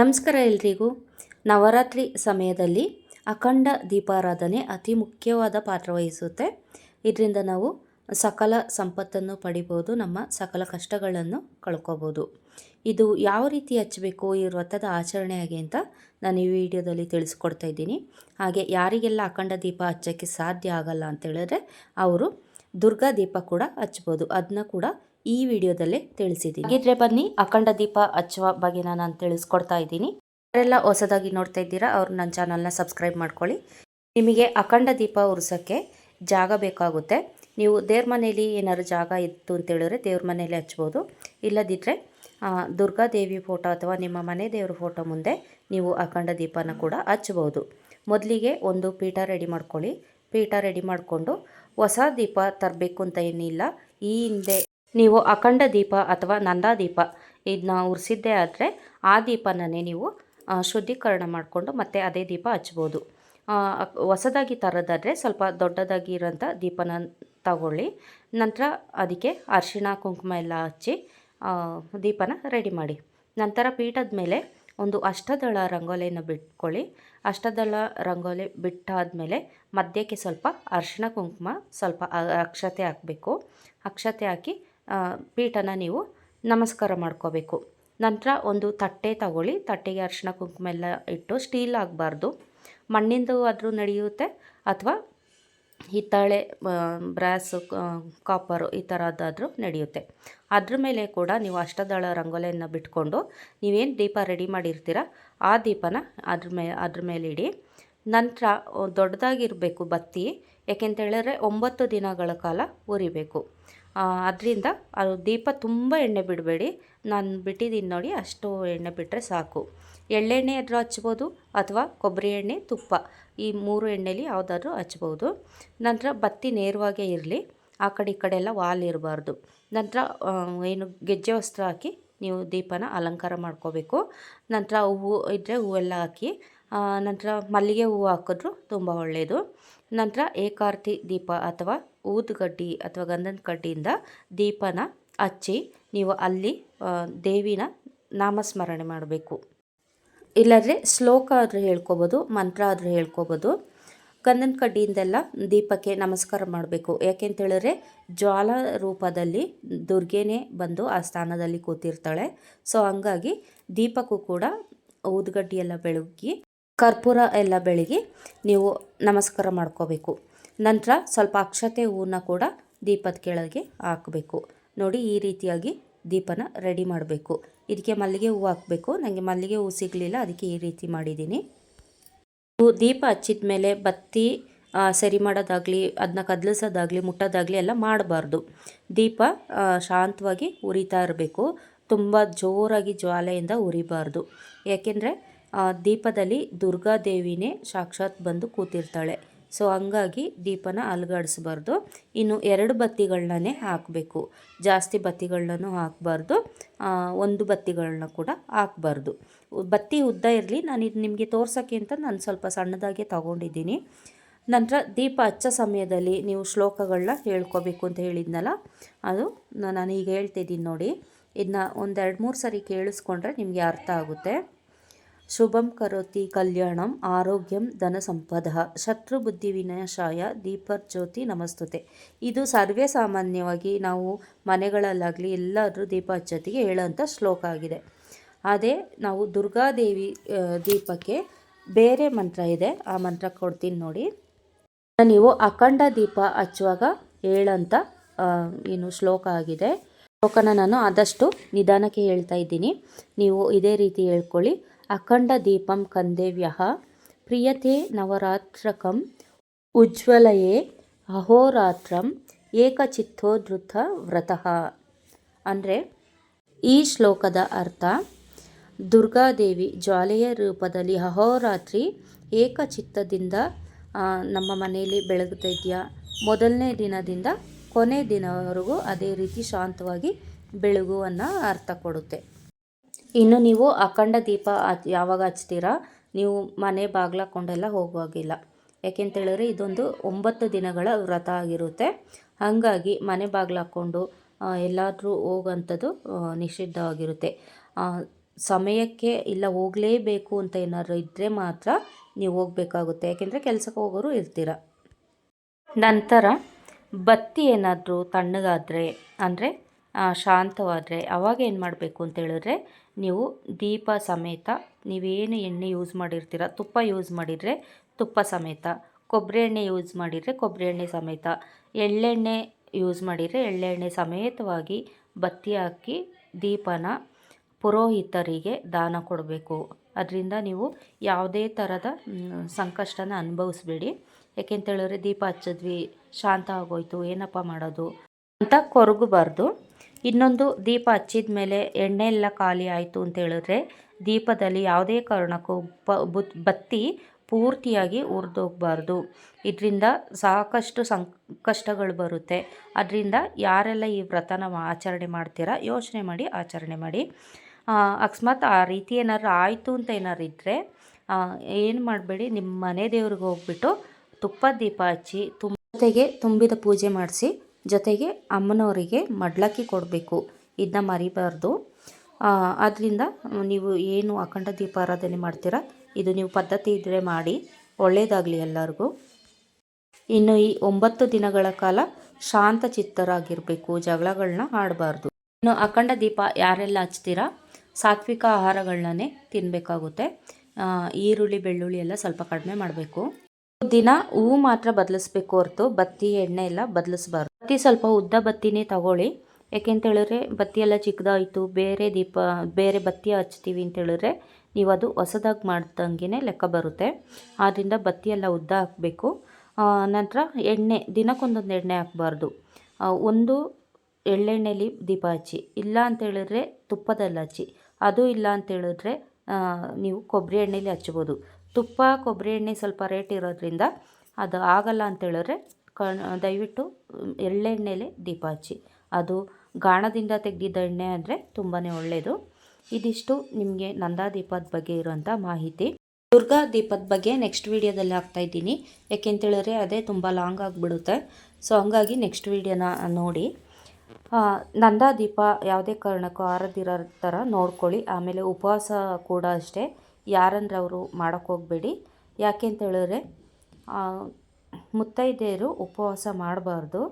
ನಮಸ್ಕಾರ ಎಲ್ರಿಗೂ. ನವರಾತ್ರಿ ಸಮಯದಲ್ಲಿ ಅಖಂಡ ದೀಪಾರಾಧನೆ ಅತಿ ಮುಖ್ಯವಾದ ಪಾತ್ರ ವಹಿಸುತ್ತೆ. ಇದರಿಂದ ನಾವು ಸಕಲ ಸಂಪತ್ತನ್ನು ಪಡಿಬೋದು, ನಮ್ಮ ಸಕಲ ಕಷ್ಟಗಳನ್ನು ಕಳ್ಕೊಬೋದು. ಇದು ಯಾವ ರೀತಿ ಹಚ್ಚಬೇಕು, ಈ ವ್ರತದ ಆಚರಣೆಯಾಗಿ ಅಂತ ನಾನು ಈ ವಿಡಿಯೋದಲ್ಲಿ ತಿಳಿಸ್ಕೊಡ್ತಾ ಇದ್ದೀನಿ. ಹಾಗೆ ಯಾರಿಗೆಲ್ಲ ಅಖಂಡ ದೀಪ ಹಚ್ಚೋಕ್ಕೆ ಸಾಧ್ಯ ಆಗಲ್ಲ ಅಂತ ಹೇಳಿದ್ರೆ, ಅವರು ದುರ್ಗಾ ದೀಪ ಕೂಡ ಹಚ್ಬೋದು. ಅದನ್ನ ಕೂಡ ಈ ವಿಡಿಯೋದಲ್ಲೇ ತಿಳಿಸಿದ್ದೀನಿ. ಹಾಗಿದ್ರೆ ಬನ್ನಿ, ಅಖಂಡ ದೀಪ ಹಚ್ಚುವ ಬಗ್ಗೆ ನಾನು ತಿಳಿಸ್ಕೊಡ್ತಾ ಇದ್ದೀನಿ. ಯಾರೆಲ್ಲ ಹೊಸದಾಗಿ ನೋಡ್ತಾ ಇದ್ದೀರಾ, ಅವ್ರು ನನ್ನ ಚಾನಲ್ನ ಸಬ್ಸ್ಕ್ರೈಬ್ ಮಾಡ್ಕೊಳ್ಳಿ. ನಿಮಗೆ ಅಖಂಡ ದೀಪ ಉರಿಸೋಕ್ಕೆ ಜಾಗ ಬೇಕಾಗುತ್ತೆ. ನೀವು ದೇವ್ರ ಮನೇಲಿ ಏನಾದ್ರು ಜಾಗ ಇತ್ತು ಅಂತ ಹೇಳಿದ್ರೆ ದೇವ್ರ ಮನೇಲಿ ಹಚ್ಬೋದು. ಇಲ್ಲದಿದ್ದರೆ ದುರ್ಗಾದೇವಿ ಫೋಟೋ ಅಥವಾ ನಿಮ್ಮ ಮನೆ ದೇವ್ರ ಫೋಟೋ ಮುಂದೆ ನೀವು ಅಖಂಡ ದೀಪನ ಕೂಡ ಹಚ್ಬೋದು. ಮೊದಲಿಗೆ ಒಂದು ಪೀಠ ರೆಡಿ ಮಾಡ್ಕೊಳ್ಳಿ. ಪೀಠ ರೆಡಿ ಮಾಡಿಕೊಂಡು ಹೊಸ ದೀಪ ತರಬೇಕು ಅಂತ ಏನಿಲ್ಲ. ಈ ಹಿಂದೆ ನೀವು ಅಖಂಡ ದೀಪ ಅಥವಾ ನಂದಾದೀಪ ಇದನ್ನ ಉರಿಸಿದ್ದೇ ಆದರೆ ಆ ದೀಪನೇ ನೀವು ಶುದ್ಧೀಕರಣ ಮಾಡಿಕೊಂಡು ಮತ್ತೆ ಅದೇ ದೀಪ ಹಚ್ಬೋದು. ಹೊಸದಾಗಿ ತರೋದಾದರೆ ಸ್ವಲ್ಪ ದೊಡ್ಡದಾಗಿ ಇರೋಂಥ ದೀಪನ ತಗೊಳ್ಳಿ. ನಂತರ ಅದಕ್ಕೆ ಅರಿಶಿಣ, ಕುಂಕುಮ ಎಲ್ಲ ಹಚ್ಚಿ ದೀಪನ ರೆಡಿ ಮಾಡಿ. ನಂತರ ಪೀಠದ ಮೇಲೆ ಒಂದು ಅಷ್ಟದಳ ರಂಗೋಲಿಯನ್ನು ಬಿಟ್ಕೊಳ್ಳಿ. ಅಷ್ಟದಳ ರಂಗೋಲಿ ಬಿಟ್ಟಾದಮೇಲೆ ಮಧ್ಯಕ್ಕೆ ಸ್ವಲ್ಪ ಅರಿಶಿಣ, ಕುಂಕುಮ ಸ್ವಲ್ಪ ಅಕ್ಷತೆ ಹಾಕಬೇಕು. ಅಕ್ಷತೆ ಹಾಕಿ ಪೀಠನ ನೀವು ನಮಸ್ಕಾರ ಮಾಡ್ಕೋಬೇಕು. ನಂತರ ಒಂದು ತಟ್ಟೆ ತಗೊಳ್ಳಿ. ತಟ್ಟೆಗೆ ಅರಿಶಿನ ಕುಂಕುಮ ಎಲ್ಲ ಇಟ್ಟು ಸ್ಟೀಲ್ ಆಗಬಾರ್ದು. ಮಣ್ಣಿಂದು ಆದರೂ ನಡೆಯುತ್ತೆ. ಅಥವಾ ಹಿತ್ತಾಳೆ ಬ್ರಾಸು ಕಾಪರು ಈ ಥರದ್ದಾದರೂ ನಡೆಯುತ್ತೆ. ಅದ್ರ ಮೇಲೆ ಕೂಡ ನೀವು ಅಷ್ಟದಳ ರಂಗೋಲಿಯನ್ನು ಬಿಟ್ಕೊಂಡು ನೀವೇನು ದೀಪ ರೆಡಿ ಮಾಡಿರ್ತೀರ, ಆ ದೀಪನ ಅದ್ರ ಮೇಲೆ ಅದ್ರ ಮೇಲೆ ಇಡಿ. ನಂತರ ದೊಡ್ಡದಾಗಿರಬೇಕು ಬತ್ತಿ. ಯಾಕೆಂತ ಹೇಳಿದ್ರೆ ಒಂಬತ್ತು ದಿನಗಳ ಕಾಲ ಉರಿಬೇಕು. ಅದರಿಂದ ಅದು ದೀಪ ತುಂಬ ಎಣ್ಣೆ ಬಿಡಬೇಡಿ. ನಾನು ಬಿಟ್ಟಿದ್ದೀನಿ ನೋಡಿ ಅಷ್ಟು ಎಣ್ಣೆ ಬಿಟ್ಟರೆ ಸಾಕು. ಎಳ್ಳೆಣ್ಣೆ ಆದರೂ ಹಚ್ಬೋದು ಅಥವಾ ಕೊಬ್ಬರಿ ಎಣ್ಣೆ, ತುಪ್ಪ. ಈ ಮೂರು ಎಣ್ಣೆಲಿ ಯಾವುದಾದ್ರೂ ಹಚ್ಬೋದು. ನಂತರ ಬತ್ತಿ ನೇರವಾಗೇ ಇರಲಿ. ಆ ಕಡೆ ಈ ಕಡೆ ಎಲ್ಲ ವಾಲ್ ಇರಬಾರ್ದು. ನಂತರ ಏನು ಗೆಜ್ಜೆ ವಸ್ತ್ರ ಹಾಕಿ ನೀವು ದೀಪನ ಅಲಂಕಾರ ಮಾಡ್ಕೋಬೇಕು. ನಂತರ ಹೂವು ಇದ್ದರೆ ಹೂವೆಲ್ಲ ಹಾಕಿ ನಂತರ ಮಲ್ಲಿಗೆ ಹೂವು ಹಾಕಿದ್ರು ತುಂಬ ಒಳ್ಳೆಯದು ನಂತರ ಏಕಾರ್ತಿ ದೀಪ ಅಥವಾ ಊದುಗಡ್ಡಿ ಅಥವಾ ಗಂಧದ ಕಡ್ಡಿಯಿಂದ ದೀಪನ ಹಚ್ಚಿ ನೀವು ಅಲ್ಲಿ ದೇವಿನ ನಾಮಸ್ಮರಣೆ ಮಾಡಬೇಕು. ಇಲ್ಲಾಂದರೆ ಶ್ಲೋಕ ಆದರೂ ಹೇಳ್ಕೊಬೋದು, ಮಂತ್ರ ಆದರೂ ಹೇಳ್ಕೊಬೋದು. ಗಂಧನ ಕಡ್ಡಿಯಿಂದೆಲ್ಲ ದೀಪಕ್ಕೆ ನಮಸ್ಕಾರ ಮಾಡಬೇಕು. ಯಾಕೆಂತೇಳಿದ್ರೆ ಜ್ವಾಲ ರೂಪದಲ್ಲಿ ದುರ್ಗೆನೇ ಬಂದು ಆ ಸ್ಥಾನದಲ್ಲಿ ಕೂತಿರ್ತಾಳೆ. ಸೊ ಹಂಗಾಗಿ ದೀಪಕ್ಕೂ ಕೂಡ ಊದುಗಡ್ಡಿ ಎಲ್ಲ ಬೆಳಗಿ, ಕರ್ಪೂರ ಎಲ್ಲ ಬೆಳಗಿ ನೀವು ನಮಸ್ಕಾರ ಮಾಡ್ಕೋಬೇಕು. ನಂತರ ಸ್ವಲ್ಪ ಅಕ್ಷತೆ ಹೂವನ್ನ ಕೂಡ ದೀಪದ ಕೆಳಗೆ ಹಾಕಬೇಕು. ನೋಡಿ, ಈ ರೀತಿಯಾಗಿ ದೀಪನ ರೆಡಿ ಮಾಡಬೇಕು. ಇದಕ್ಕೆ ಮಲ್ಲಿಗೆ ಹೂವು ಹಾಕಬೇಕು. ನನಗೆ ಮಲ್ಲಿಗೆ ಹೂವು ಸಿಗಲಿಲ್ಲ, ಅದಕ್ಕೆ ಈ ರೀತಿ ಮಾಡಿದ್ದೀನಿ. ದೀಪ ಹಚ್ಚಿದ ಮೇಲೆ ಬತ್ತಿ ಸರಿ ಮಾಡೋದಾಗಲಿ ಅದನ್ನ ಕದಲಿಸೋದಾಗಲಿ, ಮುಟ್ಟೋದಾಗಲಿ ಎಲ್ಲ ಮಾಡಬಾರ್ದು. ದೀಪ ಶಾಂತವಾಗಿ ಉರಿತಾ ಇರಬೇಕು. ತುಂಬ ಜೋರಾಗಿ ಜ್ವಾಲೆಯಿಂದ ಉರಿಬಾರ್ದು. ಯಾಕೆಂದರೆ ದೀಪದಲ್ಲಿ ದುರ್ಗಾದೇವಿನೇ ಸಾಕ್ಷಾತ್ ಬಂದು ಕೂತಿರ್ತಾಳೆ. ಸೊ ಹಂಗಾಗಿ ದೀಪನ ಅಲುಗಾಡಿಸ್ಬಾರ್ದು. ಇನ್ನು ಎರಡು ಬತ್ತಿಗಳನ್ನೇ ಹಾಕಬೇಕು. ಜಾಸ್ತಿ ಬತ್ತಿಗಳನ್ನೂ ಹಾಕಬಾರ್ದು. ಒಂದು ಬತ್ತಿಗಳನ್ನ ಕೂಡ ಹಾಕಬಾರ್ದು. ಬತ್ತಿ ಉದ್ದ ಇರಲಿ. ನಾನು ಇದು ನಿಮಗೆ ತೋರ್ಸೋಕ್ಕೆ ಅಂತ ನಾನು ಸ್ವಲ್ಪ ಸಣ್ಣದಾಗೆ ತಗೊಂಡಿದ್ದೀನಿ. ನಂತರ ದೀಪ ಹಚ್ಚೋ ಸಮಯದಲ್ಲಿ ನೀವು ಶ್ಲೋಕಗಳನ್ನ ಹೇಳ್ಕೋಬೇಕು ಅಂತ ಹೇಳಿದ್ನಲ್ಲ? ಅದು ನಾನು ಈಗ ಹೇಳ್ತಿದ್ದೀನಿ ನೋಡಿ. ಇದನ್ನ ಒಂದೆರಡು ಮೂರು ಸರಿ ಕೇಳಿಸ್ಕೊಂಡ್ರೆ ನಿಮಗೆ ಅರ್ಥ ಆಗುತ್ತೆ. ಶುಭಂ ಕರೋತಿ ಕಲ್ಯಾಣಂ ಆರೋಗ್ಯಂ ಧನ ಸಂಪದ ಶತ್ರು ಬುದ್ಧಿ ವಿನಾಶಾಯ ದೀಪಜ್ಯೋತಿ ನಮಸ್ತುತೆ. ಇದು ಸರ್ವೇ ಸಾಮಾನ್ಯವಾಗಿ ನಾವು ಮನೆಗಳಲ್ಲಾಗಲಿ ಎಲ್ಲಾದರೂ ದೀಪ ಹಚ್ಚೋತಿಗೆ ಹೇಳೋಂಥ ಶ್ಲೋಕ ಆಗಿದೆ. ಅದೇ ನಾವು ದುರ್ಗಾದೇವಿ ದೀಪಕ್ಕೆ ಬೇರೆ ಮಂತ್ರ ಇದೆ. ಆ ಮಂತ್ರ ಕೊಡ್ತೀನಿ ನೋಡಿ. ನೀವು ಅಖಂಡ ದೀಪ ಹಚ್ಚುವಾಗ ಹೇಳೋಂಥ ಏನು ಶ್ಲೋಕ ಆಗಿದೆ. ಶ್ಲೋಕನ ನಾನು ಆದಷ್ಟು ನಿಧಾನಕ್ಕೆ ಹೇಳ್ತಾ ಇದ್ದೀನಿ. ನೀವು ಇದೇ ರೀತಿ ಹೇಳ್ಕೊಳ್ಳಿ. ಅಖಂಡ ದೀಪಂ ಕಂದೇವ್ಯ ಪ್ರಿಯತೆ ನವರಾತ್ರಕಂ ಉಜ್ವಲಯೇ ಅಹೋರಾತ್ರಂ ಏಕಚಿತ್ತೋದೃತ ವ್ರತಃ. ಅಂದರೆ ಈ ಶ್ಲೋಕದ ಅರ್ಥ, ದುರ್ಗಾದೇವಿ ಜ್ವಾಲೆಯ ರೂಪದಲ್ಲಿ ಅಹೋರಾತ್ರಿ ಏಕಚಿತ್ತದಿಂದ ನಮ್ಮ ಮನೆಯಲ್ಲಿ ಬೆಳಗುತ್ತಿದೆಯಾ ಮೊದಲನೇ ದಿನದಿಂದ ಕೊನೆ ದಿನವರೆಗೂ ಅದೇ ರೀತಿ ಶಾಂತವಾಗಿ ಬೆಳಗುವನ್ನು ಅರ್ಥ ಕೊಡುತ್ತೆ. ಇನ್ನು ನೀವು ಅಖಂಡ ದೀಪ ಯಾವಾಗ ಹಚ್ತೀರಾ? ನೀವು ಮನೆ ಬಾಗ್ಲಾಕೊಂಡೆಲ್ಲ ಹೋಗುವಾಗಿಲ್ಲ. ಯಾಕೆಂತೇಳಿದ್ರೆ ಇದೊಂದು ಒಂಬತ್ತು ದಿನಗಳ ವ್ರತ ಆಗಿರುತ್ತೆ. ಹಾಗಾಗಿ ಮನೆ ಬಾಗ್ಲಾಕೊಂಡು ಎಲ್ಲಾದರೂ ಹೋಗೋಂಥದ್ದು ನಿಷಿದ್ಧವಾಗಿರುತ್ತೆ. ಸಮಯಕ್ಕೆ ಇಲ್ಲ ಹೋಗಲೇಬೇಕು ಅಂತ ಏನಾದರೂ ಇದ್ದರೆ ಮಾತ್ರ ನೀವು ಹೋಗಬೇಕಾಗುತ್ತೆ. ಯಾಕೆಂದರೆ ಕೆಲಸಕ್ಕೆ ಹೋಗೋರು ಇರ್ತೀರ. ನಂತರ ಬತ್ತಿ ಏನಾದರೂ ತಣ್ಣಗಾದರೆ, ಅಂದರೆ ಶಾಂತವಾದರೆ ಅವಾಗ ಏನು ಮಾಡಬೇಕು ಅಂತ ಹೇಳಿದ್ರೆ, ನೀವು ದೀಪ ಸಮೇತ, ನೀವೇನು ಎಣ್ಣೆ ಯೂಸ್ ಮಾಡಿರ್ತೀರ, ತುಪ್ಪ ಯೂಸ್ ಮಾಡಿದರೆ ತುಪ್ಪ ಸಮೇತ ಕೊಬ್ಬರಿ ಎಣ್ಣೆ ಯೂಸ್ ಮಾಡಿದರೆ ಕೊಬ್ಬರಿ ಎಣ್ಣೆ ಸಮೇತ, ಎಳ್ಳೆಣ್ಣೆ ಯೂಸ್ ಮಾಡಿದರೆ ಎಳ್ಳೆಣ್ಣೆ ಸಮೇತವಾಗಿ ಬತ್ತಿ ಹಾಕಿ ದೀಪನ ಪುರೋಹಿತರಿಗೆ ದಾನ ಕೊಡಬೇಕು. ಅದರಿಂದ ನೀವು ಯಾವುದೇ ಥರದ ಸಂಕಷ್ಟನ ಅನುಭವಿಸ್ಬೇಡಿ. ಯಾಕೆಂತೇಳಿದ್ರೆ ದೀಪ ಹಚ್ಚಿದ್ವಿ, ಶಾಂತ ಆಗೋಯ್ತು, ಏನಪ್ಪ ಮಾಡೋದು ಅಂತ ಕೊರಗಬಾರ್ದು. ಇನ್ನೊಂದು ದೀಪ ಹಚ್ಚಿದ ಮೇಲೆ ಎಣ್ಣೆ ಎಲ್ಲ ಖಾಲಿ ಆಯಿತು ಅಂತ ಹೇಳಿದ್ರೆ ದೀಪದಲ್ಲಿ ಯಾವುದೇ ಕಾರಣಕ್ಕೂ ಬತ್ತಿ ಪೂರ್ತಿಯಾಗಿ ಉರಿದೋಗ್ಬಾರ್ದು. ಇದರಿಂದ ಸಾಕಷ್ಟು ಸಂಕಷ್ಟಗಳು ಬರುತ್ತೆ. ಅದರಿಂದ ಯಾರೆಲ್ಲ ಈ ವ್ರತನ ಆಚರಣೆ ಮಾಡ್ತೀರಾ ಯೋಚನೆ ಮಾಡಿ, ಆಚರಣೆ ಮಾಡಿ. ಅಕಸ್ಮಾತ್ ಆ ರೀತಿ ಏನಾದ್ರು ಆಯಿತು ಅಂತ ಏನಾದ್ರು ಇದ್ದರೆ ಏನು ಮಾಡಬೇಡಿ ನಿಮ್ಮ ಮನೆ ದೇವ್ರಿಗೆ ಹೋಗ್ಬಿಟ್ಟು ತುಪ್ಪ ದೀಪ ಹಚ್ಚಿ ತುಂಬ ತುಂಬಿದ ಪೂಜೆ ಮಾಡಿಸಿ ಜೊತೆಗೆ ಅಮ್ಮನವರಿಗೆ ಮಡ್ಲಕ್ಕಿ ಕೊಡಬೇಕು. ಇದನ್ನ ಮರಿಬಾರ್ದು. ಆದ್ದರಿಂದ ನೀವು ಏನು ಅಖಂಡ ದೀಪಾರಾಧನೆ ಮಾಡ್ತೀರಾ, ಇದು ನೀವು ಪದ್ಧತಿ ಇದ್ದರೆ ಮಾಡಿ ಒಳ್ಳೆಯದಾಗಲಿ ಎಲ್ಲರಿಗೂ. ಇನ್ನು ಈ ಒಂಬತ್ತು ದಿನಗಳ ಕಾಲ ಶಾಂತ ಚಿತ್ತರಾಗಿರಬೇಕು ಜಗಳಗಳನ್ನ ಆಡಬಾರ್ದು. ಇನ್ನು ಅಖಂಡ ದೀಪ ಯಾರೆಲ್ಲ ಹಚ್ತೀರಾ, ಸಾತ್ವಿಕ ಆಹಾರಗಳನ್ನೇ ತಿನ್ನಬೇಕಾಗುತ್ತೆ ಈರುಳ್ಳಿ, ಬೆಳ್ಳುಳ್ಳಿ ಎಲ್ಲ ಸ್ವಲ್ಪ ಕಡಿಮೆ ಮಾಡಬೇಕು. ದಿನ ಹೂವು ಮಾತ್ರ ಬದಲಿಸ್ಬೇಕು ಹೊರತು, ಬತ್ತಿ, ಎಣ್ಣೆ ಎಲ್ಲ ಬದಲಿಸ್ಬಾರ್ದು. ಬತ್ತಿ ಸ್ವಲ್ಪ ಉದ್ದ ಬತ್ತಿನೇ ತಗೊಳ್ಳಿ. ಯಾಕೆ ಅಂತೇಳಿದ್ರೆ ಬತ್ತಿ ಎಲ್ಲ ಚಿಕ್ಕದಾಯಿತು, ಬೇರೆ ದೀಪ, ಬೇರೆ ಬತ್ತಿ ಹಚ್ತೀವಿ ಅಂತೇಳಿದ್ರೆ ನೀವು ಅದು ಹೊಸದಾಗಿ ಮಾಡ್ದಂಗೆ ಲೆಕ್ಕ ಬರುತ್ತೆ. ಆದ್ದರಿಂದ ಬತ್ತಿ ಎಲ್ಲ ಉದ್ದ ಹಾಕಬೇಕು. ನಂತರ ಎಣ್ಣೆ, ದಿನಕ್ಕೊಂದೊಂದು ಎಣ್ಣೆ ಹಾಕಬಾರ್ದು. ಒಂದು ಎಳ್ಳೆಣ್ಣೆಲಿ ದೀಪ ಹಚ್ಚಿ, ಇಲ್ಲ ಅಂತೇಳಿದ್ರೆ ತುಪ್ಪದಲ್ಲಿ ಹಚ್ಚಿ. ಅದು ಇಲ್ಲ ಅಂತೇಳಿದ್ರೆ ನೀವು ಕೊಬ್ಬರಿ ಎಣ್ಣೆಲಿ ಹಚ್ಬೋದು. ತುಪ್ಪ, ಕೊಬ್ಬರಿ ಎಣ್ಣೆ ಸ್ವಲ್ಪ ರೇಟ್ ಇರೋದ್ರಿಂದ ಅದು ಆಗಲ್ಲ ಅಂತ ಹೇಳಿದ್ರೆ ಕಣ್ ದಯವಿಟ್ಟು ಎಳ್ಳೆಣ್ಣೆಲೆ ದೀಪ ಹಚ್ಚಿ ಅದು ಗಾಣದಿಂದ ತೆಗೆದಿದ್ದ ಎಣ್ಣೆ ಅಂದರೆ ತುಂಬಾ ಒಳ್ಳೆಯದು ಇದಿಷ್ಟು ನಿಮಗೆ ನಂದಾ ದೀಪದ ಬಗ್ಗೆ ಇರುವಂಥ ಮಾಹಿತಿ. ದುರ್ಗಾ ದೀಪದ ಬಗ್ಗೆ ನೆಕ್ಸ್ಟ್ ವೀಡಿಯೋದಲ್ಲಿ ಹಾಕ್ತಾಯಿದ್ದೀನಿ ಯಾಕೆಂತೇಳಿದ್ರೆ ಅದೇ ತುಂಬ ಲಾಂಗ್ ಆಗಿಬಿಡುತ್ತೆ. ಸೊ ಹಂಗಾಗಿ ನೆಕ್ಸ್ಟ್ ವೀಡಿಯೋನ ನೋಡಿ. ನಂದಾ ದೀಪ ಯಾವುದೇ ಕಾರಣಕ್ಕೂ ಆರದಿರೋ ಥರ ನೋಡ್ಕೊಳ್ಳಿ. ಆಮೇಲೆ ಉಪವಾಸ ಕೂಡ ಅಷ್ಟೇ. ಯಾರಂದ್ರೆ ಅವರು ಮಾಡೋಕ್ಕೆ ಹೋಗಬೇಡಿ. ಯಾಕೆ ಅಂತ ಹೇಳಿದ್ರೆ ಮುತ್ತೈದೆಯರು ಉಪವಾಸ ಮಾಡಬಾರ್ದು.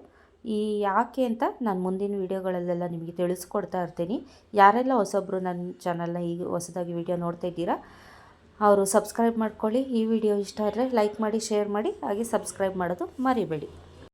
ಈ ಯಾಕೆ ಅಂತ ನಾನು ಮುಂದಿನ ವೀಡಿಯೋಗಳಲ್ಲೆಲ್ಲ ನಿಮಗೆ ತಿಳಿಸ್ಕೊಡ್ತಾ ಇರ್ತೀನಿ. ಯಾರೆಲ್ಲ ಹೊಸೊಬ್ಬರು ನನ್ನ ಚಾನಲ್ನ ಈಗ ಹೊಸದಾಗಿ ವೀಡಿಯೋ ನೋಡ್ತಾ ಇದ್ದೀರಾ, ಅವರು ಸಬ್ಸ್ಕ್ರೈಬ್ ಮಾಡ್ಕೊಳ್ಳಿ. ಈ ವಿಡಿಯೋ ಇಷ್ಟ ಆದರೆ ಲೈಕ್ ಮಾಡಿ ಶೇರ್ ಮಾಡಿ, ಹಾಗೆ ಸಬ್ಸ್ಕ್ರೈಬ್ ಮಾಡೋದು ಮರಿಬೇಡಿ.